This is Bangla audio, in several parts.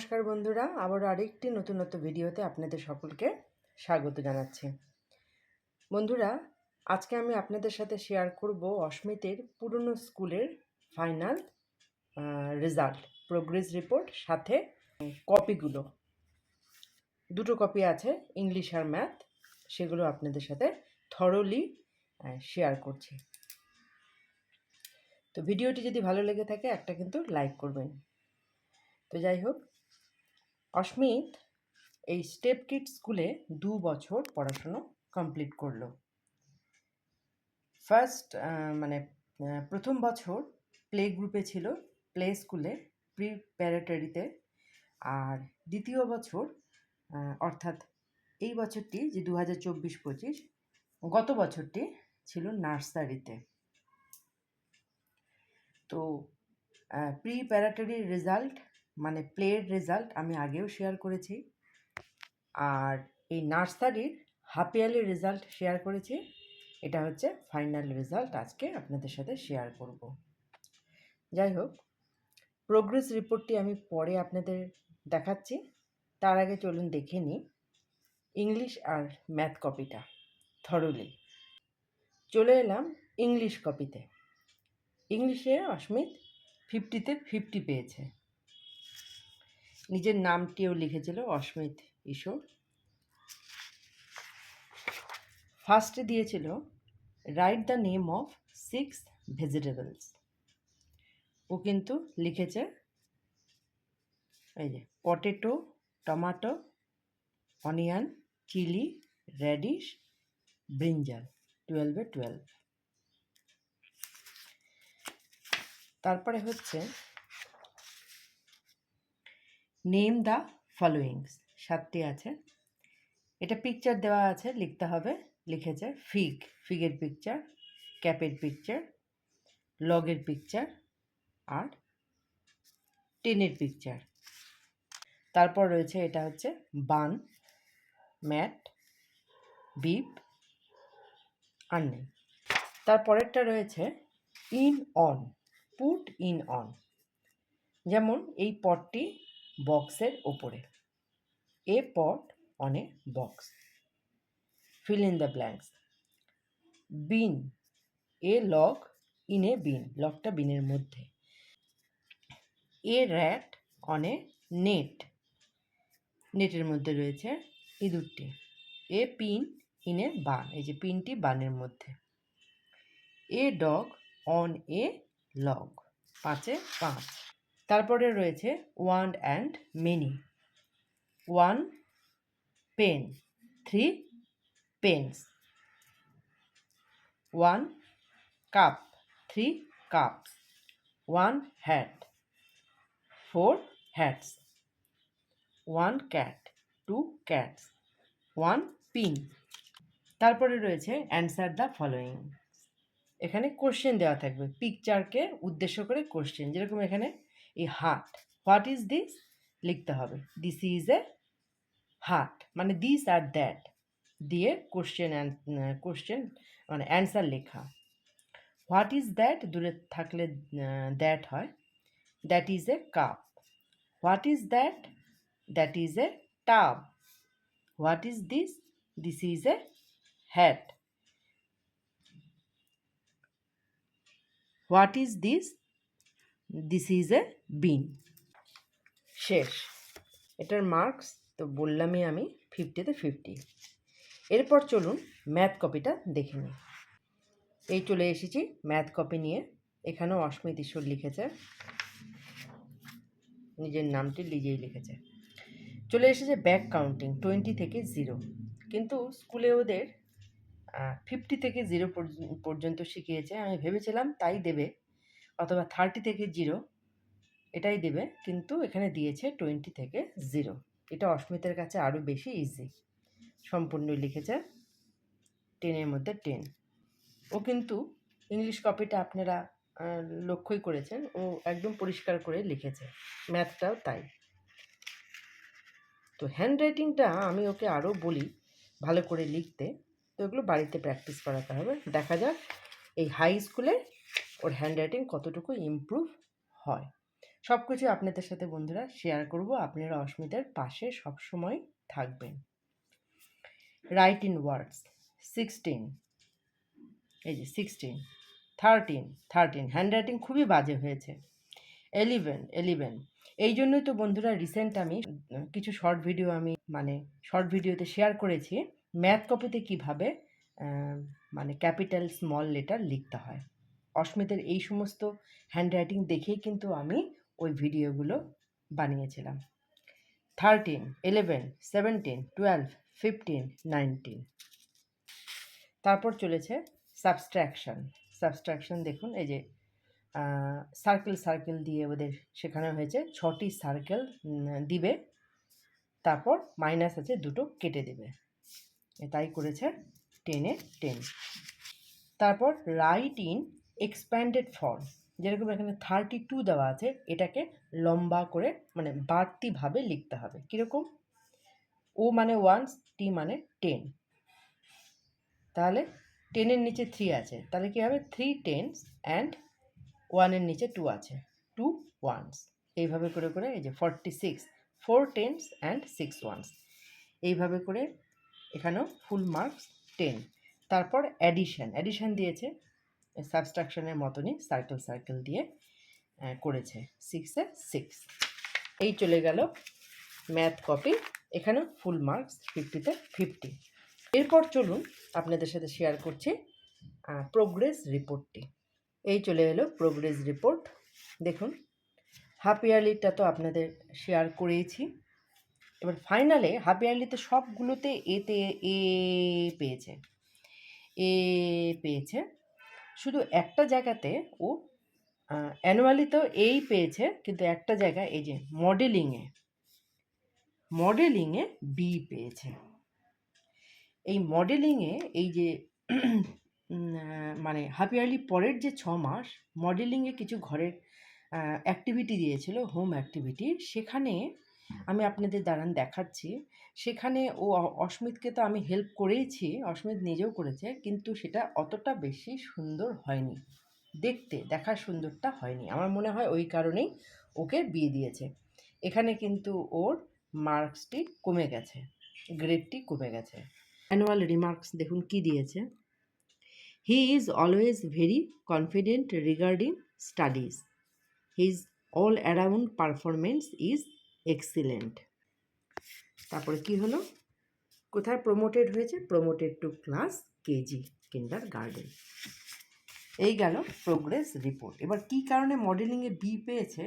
নমস্কার বন্ধুরা আবার আরেকটি নতুন নতুন ভিডিওতে আপনাদের সকলকে স্বাগত জানাচ্ছি। বন্ধুরা, আজকে আমি আপনাদের সাথে শেয়ার করব অস্মিতের পুরনো স্কুলের ফাইনাল রেজাল্ট প্রোগ্রেস রিপোর্ট সাথে কপিগুলো দুটো কপি আছে ইংলিশ আর ম্যাথ সেগুলো আপনাদের সাথে থরলি শেয়ার করছি। তো ভিডিওটি যদি ভালো লেগে থাকে, একটা কিন্তু লাইক করবেন। তো যাই হোক অস্মিত এই স্টেপ কিট স্কুলে দু বছর পড়াশুনো কমপ্লিট করল। ফার্স্ট মানে প্রথম বছর প্লে গ্রুপে ছিল, প্লে স্কুলে প্রি প্যারেটারিতে আর দ্বিতীয় বছর অর্থাৎ এই বছরটি যে দু হাজার চব্বিশ পঁচিশ গত বছরটি ছিল নার্সারিতে। তো প্রি প্যারাটরির রেজাল্ট মানে প্লের রেজাল্ট আমি আগেও শেয়ার করেছি। আর এই নার্সারির হাফ ইয়ারলি রেজাল্ট শেয়ার করেছি। এটা হচ্ছে ফাইনাল রেজাল্ট আজকে আপনাদের সাথে শেয়ার করব। যাই হোক প্রোগ্রেস রিপোর্টটি আমি পরে আপনাদের দেখাচ্ছি। তার আগে চলুন দেখে নিই ইংলিশ আর ম্যাথ কপিটা থরলি চলে এলাম ইংলিশ কপিতে ইংলিশে অস্মিত ফিফটিতে ফিফটি পেয়েছে। নিজের নামটিও লিখেছিল অস্মিত ঈশ্বর ফার্স্টে দিয়েছিল write the name of six vegetables ও কিন্তু লিখেছে, এই যে potato tomato onion chilli radish brinjal টুয়েলভে টুয়েলভ তারপরে হচ্ছে নেম দ্য ফলোয়িংস সাতটি আছে। এটা পিকচার দেওয়া আছে, লিখতে হবে। লিখেছে ফিগ ফিগের পিকচার ক্যাপের পিকচার লগের পিকচার আর টেনের পিকচার তারপর রয়েছে এটা হচ্ছে বান ম্যাট বিপ আর নেই তারপরেরটা রয়েছে in on put in on যেমন এই পটটি বক্সের ওপরে। A pot on a box. Fill in the blanks bin a log in a bin লগটা বিনের মধ্যে। A rat on a net নেটের মধ্যে রয়েছে ইঁদুরটি এ পিন ইন এ বান এই যে পিনটি বানের মধ্যে। A dog on a log পাঁচে পাঁচ। তারপরে রয়েছে one and many one pen three pens. One cup three cups one hat four hats one cat two cats one pin তারপরে রয়েছে অ্যান্সার দ্য ফলোয়িং এখানে কোশ্চেন দেওয়া থাকবে। পিকচারকে উদ্দেশ্য করে কোশ্চেন যেরকম এখানে এই হাট হোয়াট ইজ দিস লিখতে হবে। দিস ইজ এ হাট মানে দিস আর দ্যাট দিয়ে কোশ্চেন কোশ্চেন মানে অ্যান্সার লেখা। হোয়াট ইজ দ্যাট দূরে থাকলে দ্যাট হয়। That is a cup what is that that is a tub what is this this is a hat what is this this is a bin শেষ। এটার মার্কস তো বললামই আমি ফিফটিতে ফিফটি এরপর চলুন ম্যাথ কপিটা দেখে নিই। এই চলে এসেছি ম্যাথ কপি নিয়ে। এখানেও অস্মিত ঈশ্বর লিখেছে। নিজের নামটি নিজেই লিখেছে। চলে এসেছে ব্যাক কাউন্টিং টোয়েন্টি থেকে জিরো কিন্তু স্কুলে ওদের ফিফটি থেকে জিরো পর্যন্ত শিখিয়েছে। আমি ভেবেছিলাম তাই দেবে। অথবা থার্টি থেকে জিরো এটাই দেবে, কিন্তু এখানে দিয়েছে টোয়েন্টি থেকে জিরো এটা অস্মিতের কাছে আরও বেশি ইজি সম্পূর্ণ লিখেছে টেনের মধ্যে টেন ও কিন্তু ইংলিশ কপিটা আপনারা লক্ষ্যই করেছেন, ও একদম পরিষ্কার করে লিখেছে। ম্যাথটাও তাই। তো হ্যান্ড রাইটিংটা আমি ওকে আরও বলি ভালো করে লিখতে। তো এগুলো বাড়িতে প্র্যাকটিস করাতে হবে। দেখা যাক এই হাই স্কুলে ওর হ্যান্ড রাইটিং কতটুকু ইমপ্রুভ হয়। সব কিছু আপনাদের সাথে বন্ধুরা শেয়ার করব। আপনারা অস্মিতার পাশে সবসময় থাকবেন। রাইট ইন ওয়ার্ডস সিক্সটিন এই যে সিক্সটিন থার্টিন থার্টিন হ্যান্ডরাইটিং খুবই বাজে হয়েছে। এলিভেন এলিভেন এই জন্যই তো বন্ধুরা রিসেন্ট আমি কিছু শর্ট ভিডিও আমি মানে শর্ট ভিডিওতে শেয়ার করেছি। ম্যাথ কপিতে কীভাবে মানে ক্যাপিটাল স্মল লেটার লিখতে হয়। অস্মিতের এই সমস্ত হ্যান্ডরাইটিং দেখেই কিন্তু আমি ওই ভিডিওগুলো বানিয়েছিলাম। Thirteen eleven seventeen twelve fifteen nineteen তারপর চলেছে সাবস্ট্রাকশন সাবস্ট্রাকশন দেখুন, এই যে সার্কেল সার্কেল দিয়ে ওদের শেখানো হয়েছে। ছটি সার্কেল দিবে। তারপর মাইনাস আছে, দুটো কেটে দেবে। তাই করেছে টেনে টেন তারপর রাইট ইন এক্সপ্যান্ডেড ফর্ম যেরকম এখানে থার্টি টু দেওয়া আছে, এটাকে লম্বা করে মানে বাড়তিভাবে লিখতে হবে। কীরকম? ও মানে ওয়ান্স টি মানে টেন তাহলে টেনের নিচে থ্রি আছে। তাহলে কী হবে? থ্রি টেন্স অ্যান্ড ওয়ানের নিচে টু আছে। টু ওয়ান্স এইভাবে করে করে এই যে forty six four tens and six ones এইভাবে করে এখানেও ফুল মার্কস টেন তারপর অ্যাডিশন অ্যাডিশন দিয়েছে সাবস্ট্রাকশনের মতনই সার্কেল সার্কেল দিয়ে করেছে। সিক্সে সিক্স এই চলে গেল ম্যাথ কপি এখানে ফুল মার্কস ফিফটিতে ফিফটি এরপর চলুন আপনাদের সাথে শেয়ার করছি প্রোগ্রেস রিপোর্টটি এই চলে এলো প্রোগ্রেস রিপোর্ট দেখুন হাফ ইয়ারলিটা তো আপনাদের শেয়ার করেইছি। এবার ফাইনালে হাফ ইয়ারলিতে সবগুলোতে এতে এ পেয়েছে। এ পেয়েছে। শুধু একটা জায়গাতে ও অ্যানুয়ালি তো এই পেয়েছে, কিন্তু একটা জায়গায় এই যে মডেলিংয়ে মডেলিংয়ে বি পেয়েছে। এই মডেলিংয়ে এই যে মানে হাফ ইয়ারলি পরের যে ছ মাস মডেলিংয়ে কিছু ঘরের অ্যাক্টিভিটি দিয়েছিল হোম অ্যাক্টিভিটি সেখানে আমি আপনাদের দাঁড়ান দেখাচ্ছি। সেখানে ও অস্মিতকে তো আমি হেল্প করেইছি, অস্মিত নিজেও করেছে, কিন্তু সেটা অতটা বেশি সুন্দর হয়নি। দেখতে, দেখার সুন্দরটা হয়নি। আমার মনে হয় ওই কারণেই ওকে বিয়ে দিয়েছে। এখানে কিন্তু ওর মার্কসটি কমে গেছে গ্রেডটি কমে গেছে। অ্যানুয়াল রিমার্কস দেখুন কি দিয়েছে। He is always very confident regarding studies his all around performance is excellent. তারপরে কি হলো? কোথায় প্রমোটেড হয়েছে? Promoted to class KG kindergarten এই গেল প্রোগ্রেস রিপোর্ট এবার কি কারণে মডেলিংয়ে বি পেয়েছে?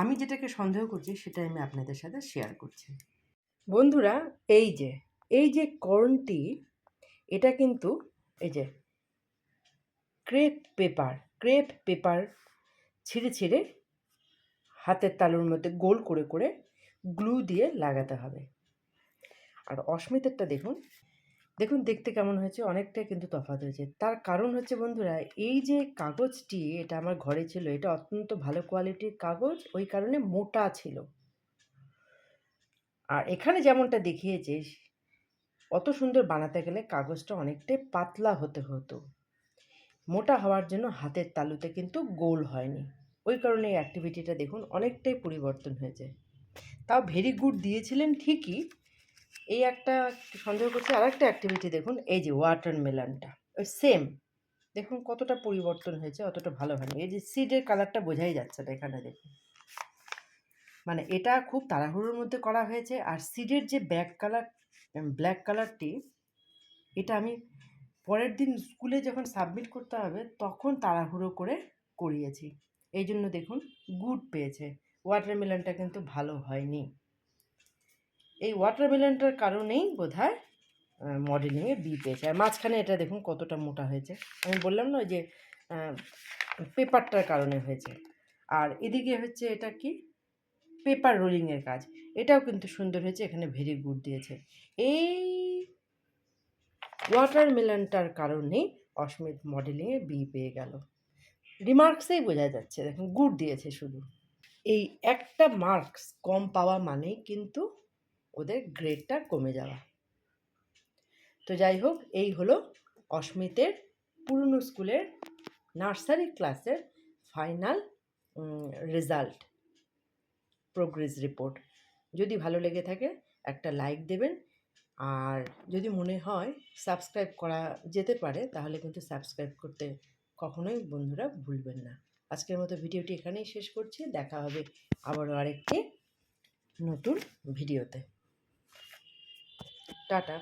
আমি যেটাকে সন্দেহ করছি সেটা আমি আপনাদের সাথে শেয়ার করছি। বন্ধুরা, এই যে এই যে কর্নটি এটা কিন্তু, এই যে ক্রেপ পেপার ক্রেপ পেপার ছিঁড়ে ছিঁড়ে হাতের তালুর মধ্যে গোল করে করে গ্লু দিয়ে লাগাতে হবে। আর অস্মিতেরটা দেখুন দেখুন দেখতে কেমন হয়েছে, অনেকটাই কিন্তু তফাৎ হয়েছে। তার কারণ হচ্ছে বন্ধুরা, এই যে কাগজটি, এটা আমার ঘরে ছিল, এটা অত্যন্ত ভালো কোয়ালিটির কাগজ, ওই কারণে মোটা ছিল। আর এখানে যেমনটা দেখিয়েছে, অত সুন্দর বানাতে গেলে কাগজটা অনেকটাই পাতলা হতে হতো। মোটা হওয়ার জন্য হাতের তালুতে কিন্তু গোল হয়নি। ওই কারণে এই অ্যাক্টিভিটিটা দেখুন অনেকটাই পরিবর্তন হয়েছে তাও ভেরি গুড দিয়েছিলেন ঠিকই। এই একটা সন্দেহ করছি আর একটা অ্যাক্টিভিটি দেখুন, এই যে ওয়াটার মেলনটা ওই সেম দেখুন কতটা পরিবর্তন হয়েছে, অতটা ভালো হয়নি। এই যে সিডের কালারটা বোঝাই যাচ্ছে না এখানে দেখুন। মানে এটা খুব তাড়াহুড়োর মধ্যে করা হয়েছে আর সিডের যে ব্যাক কালার ব্ল্যাক কালারটি এটা আমি পরের দিন স্কুলে যখন সাবমিট করতে হবে, তখন তাড়াহুড়ো করে করিয়েছি। এই জন্য দেখুন গুড পেয়েছে। ওয়াটারমেলনটা কিন্তু ভালো হয়নি। এই ওয়াটারমেলনটার কারণেই বোধ হয় মডেলিংয়ে বি পেয়েছে। আর মাঝখানে এটা দেখুন কতটা মোটা হয়েছে। আমি বললাম না যে পেপারটার কারণে হয়েছে। আর এদিকে হচ্ছে এটা কি? পেপার রোলিংয়ের কাজ। এটাও কিন্তু সুন্দর হয়েছে, এখানে ভেরি গুড দিয়েছে। এই ওয়াটারমেলনটার কারণেই অস্মিত মডেলিংয়ে বি পেয়ে গেল। রিমার্কসেই বোঝা যাচ্ছে। দেখুন, গুড দিয়েছে শুধু। এই একটা মার্কস কম পাওয়া মানেই কিন্তু ওদের গ্রেডটা কমে যাওয়া। তো যাই হোক, এই হলো অস্মিতের পুরনো স্কুলের নার্সারি ক্লাসের ফাইনাল রেজাল্ট প্রোগ্রেস রিপোর্ট যদি ভালো লেগে থাকে, একটা লাইক দেবেন। আর যদি মনে হয় সাবস্ক্রাইব করা যেতে পারে, তাহলে কিন্তু সাবস্ক্রাইব করতে কখনোই বন্ধুরা ভুলবেন না। আজকের মতো ভিডিওটি এখানেই শেষ করছি। দেখা হবে আবারও আরেকটি নতুন ভিডিওতে। টাটা।